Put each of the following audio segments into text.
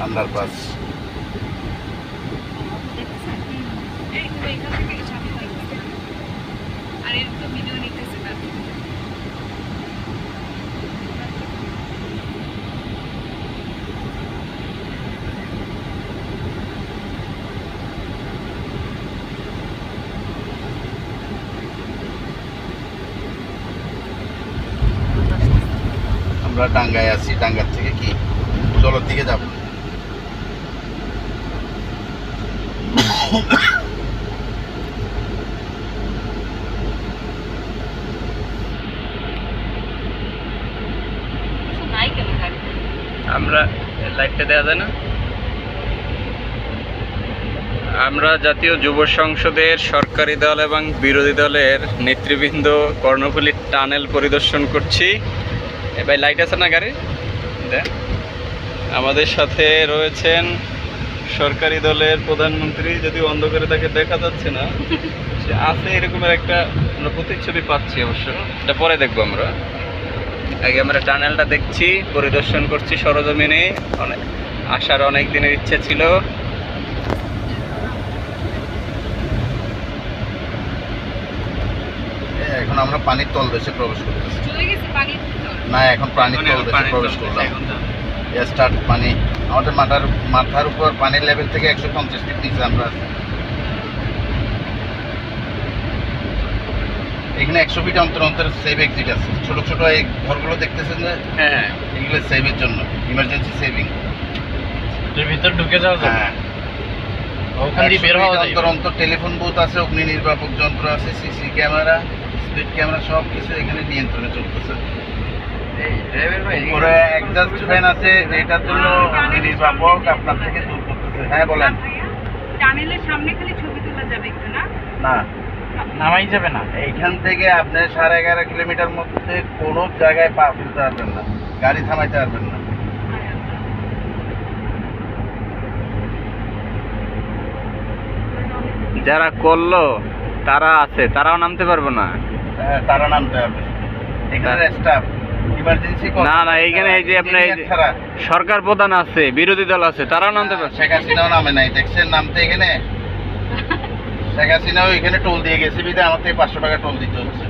Underpass আমরা টাঙ্গায় আছি টাঙ্গার থেকে কি? উদলের দিকে যাব কিছু নাই কেন গাড়িতে আমরা লাইটটা দেওয়া না? আমরা জাতীয় যুব সংসদের সরকারি দল এবং বিরোধী দলের নেতৃবৃন্দ কর্ণফুলী টানেল পরিদর্শন করছি। এ ভাই লাইট আছে না গাড়ি। আমাদের সাথে রয়েছেন সরকারি দলের প্রধানমন্ত্রী যদি অন্ধকারে তাকে দেখা যাচ্ছে না সে আছে এরকমের একটা আমরা প্রতিচ্ছবি পাচ্ছি অবশ্য। এটা পরে দেখব আমরা। আগে আমরা টানেলটা দেখছি পরিদর্শন করছি সরজমিনে। অনেক আসার অনেক দিনের ইচ্ছে ছিল। এখন আমরা পানির তল দেশে প্রবেশ করতেছি। চলে গেছে পানির ভিতর না এখন পানির তল দেশে প্রবেশ করলাম। স্টার্ট পানি আমাদের মাথার মাথার উপর পানির লেভেল থেকে একশো পঞ্চাশ ফিট নিচে আমরা আছি। এখানে একশো ফিট অন্তর অন্তর সেভ এক্সিট আছে। ছোট ছোট এই ঘরগুলো দেখতেছেন যে? হ্যাঁ এগুলো সেভের জন্য ইমার্জেন্সি সেভিং ভিতর ঢুকে যাওয়া হ্যাঁ। অন্তর অন্তর টেলিফোন বুথ আছে অগ্নি নির্বাপক যন্ত্র আছে সিসি ক্যামেরা স্পিড ক্যামেরা সব কিছু এখানে নিয়ন্ত্রণে চলতেছে। উপরে এক্সস্ট ফ্যান আছে যেটার জন্য নির্বাপক আপনার থেকে দূর করতেছে। হ্যাঁ বলেন। টানেলের সামনে খালি ছবি তোলা যাবে একটু না? না। নামাই যাবে না। এইখান থেকে আপনি সাড়ে এগারো কিলোমিটার মধ্যে কোনো জায়গায় পা ফেলতে পারবেন না। গাড়ি থামাইতে পারবেন না। যারা করল তারা আছে তারাও নামতে পারব না। হ্যাঁ, তারা নামতে হবে এখানে স্টাফ না না এইখানে এই যে আপনার এই সরকার প্রধান আছে বিরোধী দল আছে তারাও নামতে পারছে। শেখ হাসিনাও নামে নাই দেখছেন নামতে এখানে? শেখ হাসিনাও এখানে টোল দিয়ে গেছে বিদে আমার থেকে পাঁচশো টাকা টোল দিতে হচ্ছে।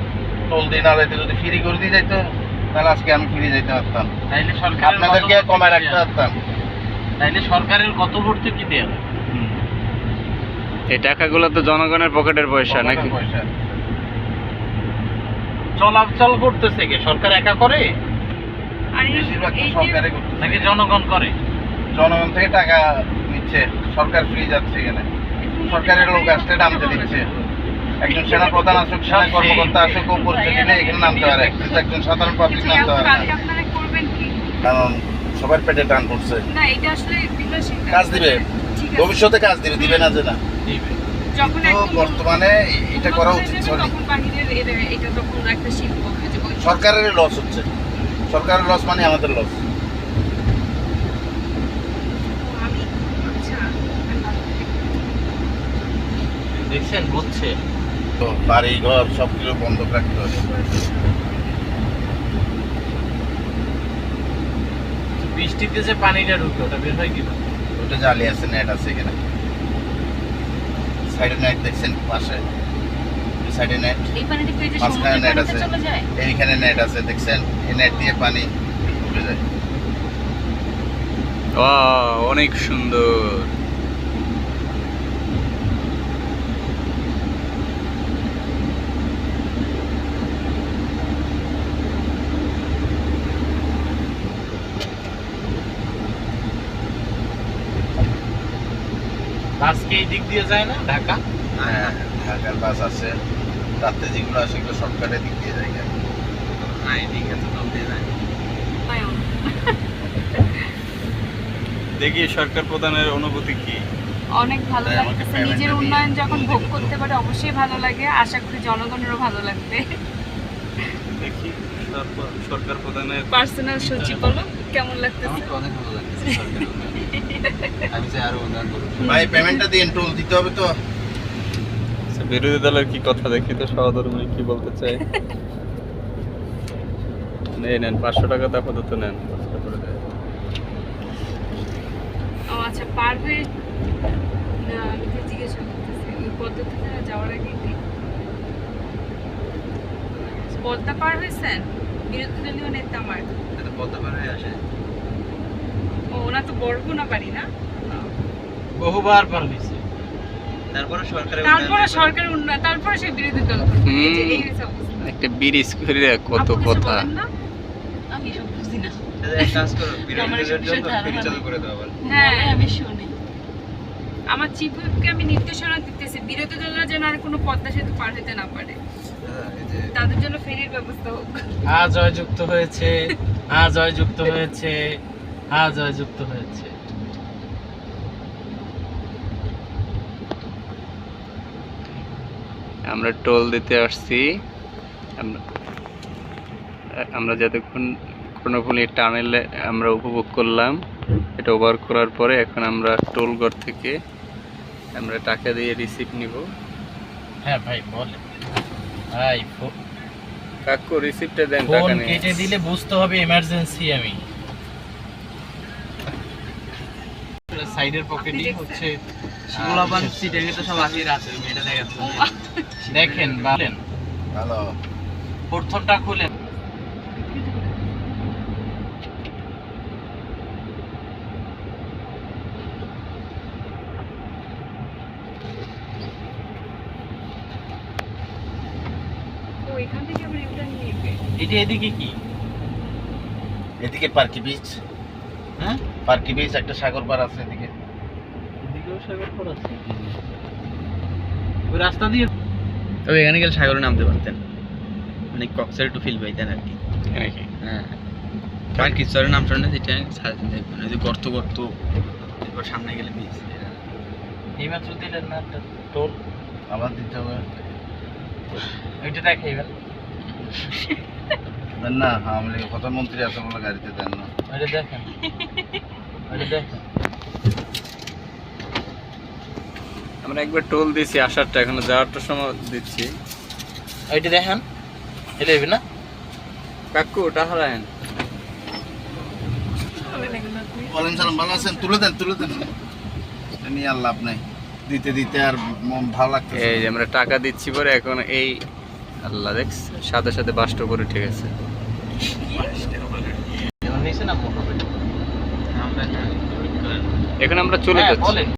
টোল দিয়ে না যাইতে যদি ফ্রি করে দিয়ে যাইতো তাহলে আজকে আমি ফ্রি যেতে পারতাম। আপনাদেরকে কমায় রাখতে পারতাম। তাইলে সরকারের কত ভর্তুকি দেয়া? এই টাকাগুলো তো জনগণের পকেটের পয়সা নাকি? পয়সা। চলাচল করতেছে কি? সরকার একা করে? বেশিরভাগ তো সরকারে করতেছে। নাকি জনগণ করে? জনগণ থেকে টাকা নিচ্ছে সরকার ফ্রি যাচ্ছে এখানে। সরকারের লোক আসতে নামতে দিচ্ছে। একজন সেনা প্রধান আসুক সেনা কর্মকর্তা আসুক ও পরিচয় দিলে এখানে নামতে পারে। কিন্তু একজন সাধারণ পাবলিক নামতে পারে না। কালকে আপনারা করবেন কি? কারণ সবার পেটে টান পড়ছে। না এটা আসলে বিলাসিতা। কাজ দিবে। ভবিষ্যতে কাজ দিবে দিবে না যে না। দিবে। তো বর্তমানে এটা করা উচিত সরকারের লস হচ্ছে। সরকারের লস মানে আমাদের লস দেখছেন বুঝছে তো বাড়ি ঘর সব কিছু বন্ধ রাখতে হবে। বৃষ্টিতে যে পানিটা ঢুকে ওটা বের হয় কি ওটা জালি আছে নেট আছে এখানে। সাইডে নেট দেখছেন পাশে। সাইডে নেট মাঝখানে সমুদ্রের net আছে। এইখানে নেট আছে দেখছেন? এই নেট দিয়ে পানি উঠে যায়। ও অনেক সুন্দর। আজকে এই দিক দিয়ে যায় না ঢাকা? হ্যাঁ ঢাকার বাস আছে। রাত্রে যেগুলো আসে শর্টকাটের দিক দিয়ে যায় নয়ন। দেখি সরকার প্রধানের অনুভূতি কি? অনেক ভালো লাগতেছে। payment নিজের উন্নয়ন যখন ভোগ করতে পারে অবশ্যই ভালো লাগে। আশা করি জনগণেরও ভালো লাগবে। দেখি সরকার- সরকার প্রধানের পার্সোনাল সচিব বলো কেমন লাগতেছে? ভাই পেমেন্টটা দিয়ে টোল দিতে হবে তো। আচ্ছা, বিরোধী দলের কি কথা দেখি তো? সহধর্মী কি বলতে চাই এই নেন পাঁচশো টাকা তো আপাতত নেন কষ্ট করে দেয়। পার হয়ে না আমি তো জিজ্ঞাসা করতেছি ওই পদ্ধতিতে যাওয়ার আগে কি পদ্মা পার হয়েছেন? বিরোধী দলীয় নেতা আমার। পদ্মা পার হয়ে আসে। ও ওনা তো বরগুনা বাড়ি না? বহুবার পার হয়েছে। তারপরে সরকারের তারপরে সরকার উন্নয়ন তারপরে সে বিরোধী দল। একটা ব্রিজ করে কত কথা। আমি এসব বুঝি না। কাজ করো আমার এসব বিষয়ে ধারণা নেই। করে দাও আবার। হ্যাঁ। আমি শুনি। আমার চিফ হুইপকে আমি নির্দেশনা দিতেছি। বিরোধী দলরা যেন আর কোনো পদ্মা সেতু পার হতে না পারে। তাদের জন্য ফেরির ব্যবস্থা হোক। আজ জয়যুক্ত হয়েছে আজ জয়যুক্ত হয়েছে আজ জয়যুক্ত হয়েছে। আমরা টোল দিতে আসছি। আমরা আমরা যতক্ষণ কর্ণফুলি টানেলে আমরা উপভোগ করলাম এটা ওভার করার পরে এখন আমরা টোল ঘর থেকে আমরা টাকা দিয়ে রিসিপ্ট নিব। হ্যাঁ ভাই বলেন। ভাই কাকু রিসিপ্টটা দেন টাকা নিয়ে। কেটে দিলে বুঝতে হবে এমার্জেন্সি আমি। সাইডের পকেটই দেখছেন? হচ্ছে গোলাপান সিটেঙ্গে তো সব আসি রাতে এটা দেখাচ্ছে। দেখেন বলেন। হ্যালো প্রথমটা খুলেন। এখান থেকে আবার ইউটার্ন নিয়ে এটা এদিকে কি? এদিকে পার্কি বিচ হ্যাঁ? পার্কি বিচ একটা সাগর পার আছে এদিকে। এদিকেও সাগর পড় আছে? ওই রাস্তা দিয়ে তবে এখানে গেলে সাগরে নামতে পারতেন। মানে কক্সের একটু ফিল পাইতেন আর কি। নাকি হ্যাঁ। আর কিছু আর নাম শুনে সেটা সারাদিন দেখবেন। ওই যে গর্ত গর্ত। এরপর সামনে গেলে বিচ এইমাত্র দিলেন না একটা টোল আবার দিতে হবে। ওইটা দেখাইবেন দেন না আওয়ামী লীগের প্রধানমন্ত্রী আছে বলে গাড়িতে দেন না। ওইটা দেখেন। ওইটা দেখেন। আমরা একবার টোল দিয়েছি আসারটা এখনও যাওয়ারটা সময় দিচ্ছি। ওইটা দেখেন। এটা হইবে না? কাকু টাকা রাখেন ওয়ালাইকুম সালাম ভালো আছেন? তুলে দেন তুলে দেন। এটা নিয়ে আর লাভ নাই। দিতে দিতে আর মন ভালো লাগছে এই যে আমরা টাকা দিচ্ছি পরে এখন এই আল্লাহ দেখ সাথে সাথে বাষ্ট করে ঠিক আছে এখন আমরা চলে হ্যাঁ, যাচ্ছি।